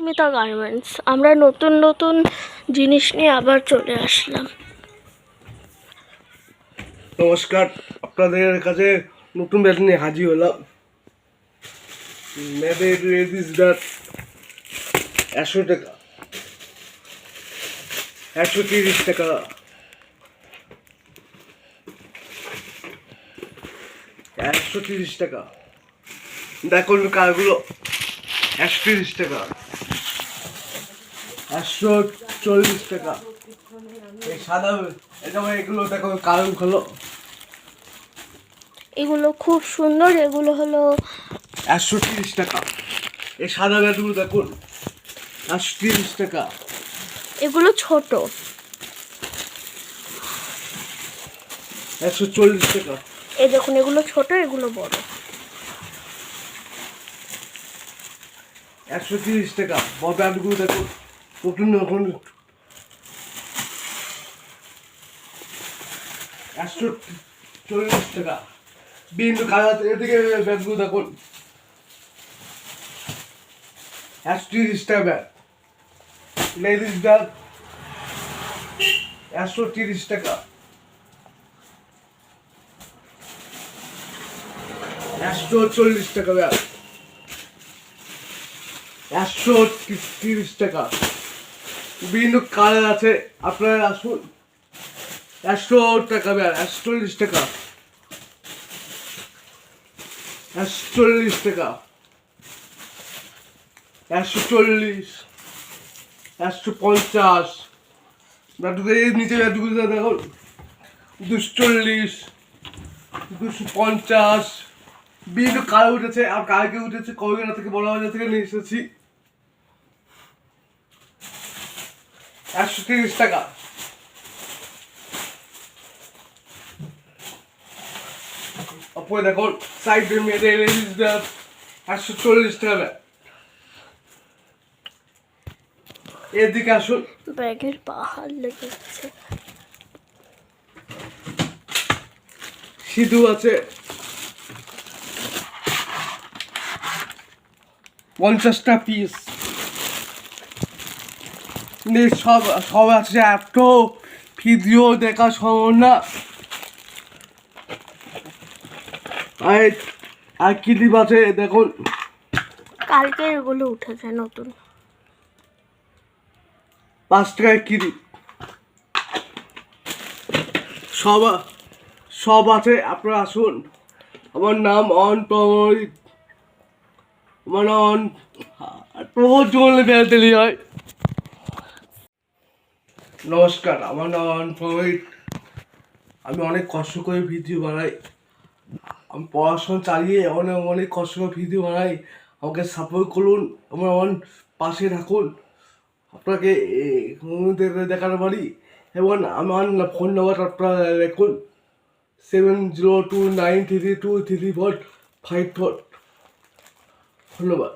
Susmita garments, আমরা নতুন নতুন জিনিস নিয়ে আবার চলে আসলাম। নমস্কার, আপনাদের কাছে নতুন ব্যাট নিয়ে হাজির হলাম। লেডিস ব্যাট একশো টাকা। একশো তিরিশ টাকা। একশো তিরিশ টাকা। দেখুন কারগুলো একশো তিরিশ টাকা। একশো চল্লিশ টাকা। এই সাদা এটা এগুলো দেখো কারগুলো এগুলো খুব সুন্দর এগুলো হলো একশো তিরিশ টাকা। এই সাদা ব্যাটগুলো দেখুন একশো তিরিশ টাকা। এগুলো ছোট। একশো চল্লিশ টাকা। এই দেখুন এগুলো ছোট এগুলো বড়। একশো তিরিশ টাকা। বড় ব্যাটগুলো দেখুন। নতুন নতুন একশো চল্লিশ টাকা। বিভিন্ন কালার এদিকে ব্যাটগুলো দেখুন। একশো তিরিশ টাকা ব্যাট। Ladies bat. একশো তিরিশ টাকা। একশো চল্লিশ টাকা ব্যাট। একশো তিরিশ টাকা। বিভিন্ন কালার আছে। আপনারা আসুন। একশো টাকা ব্যাট একশো চল্লিশ টাকা। একশো চল্লিশ টাকা একশো চল্লিশ একশো পঞ্চাশ ব্যাটুকে নিচে ব্যাটুগুলো দেখো দুশো চল্লিশ দুশো পঞ্চাশ বিভিন্ন কালার উঠেছে, আর কালকে উঠেছে কলকাতা থেকে বড় বাজার থেকে নিয়ে এসেছি। একশো তিরিশ টাকা। অপরে দেখো সাইডে মেয়েদের একশো চল্লিশ টাকা এদিকে আসুন। ব্যাগের পাহাড় লেগেছে। সিধু আছে। পঞ্চাশটা পিস সব সব আছে এত ভিডিও দেখা সম্ভব না। আর আর ক্লিপ আছে দেখুন। কালকে এগুলো উঠেছে নতুন। পাঁচ টাকায় কিনি সব সব আছে আপনারা আসুন। আমার নাম অন প্রমোদ আমার নাম বললে বেড়াতেলি হয়। নমস্কার, আমার নাম অন প্রমোদ আমি অনেক কষ্ট করে ভিডিও বানাই। আমি পড়াশোনা চালিয়ে অনেক অনেক কষ্ট করে ভিডিও বানাই। আমাকে সাপোর্ট করুন, আমার আমার পাশে থাকুন। আপনাকে দেখাতে পারি। এবং আমার ফোন নাম্বার আপনারা দেখুন। Seven zero two nine three two three four five four ধন্যবাদ।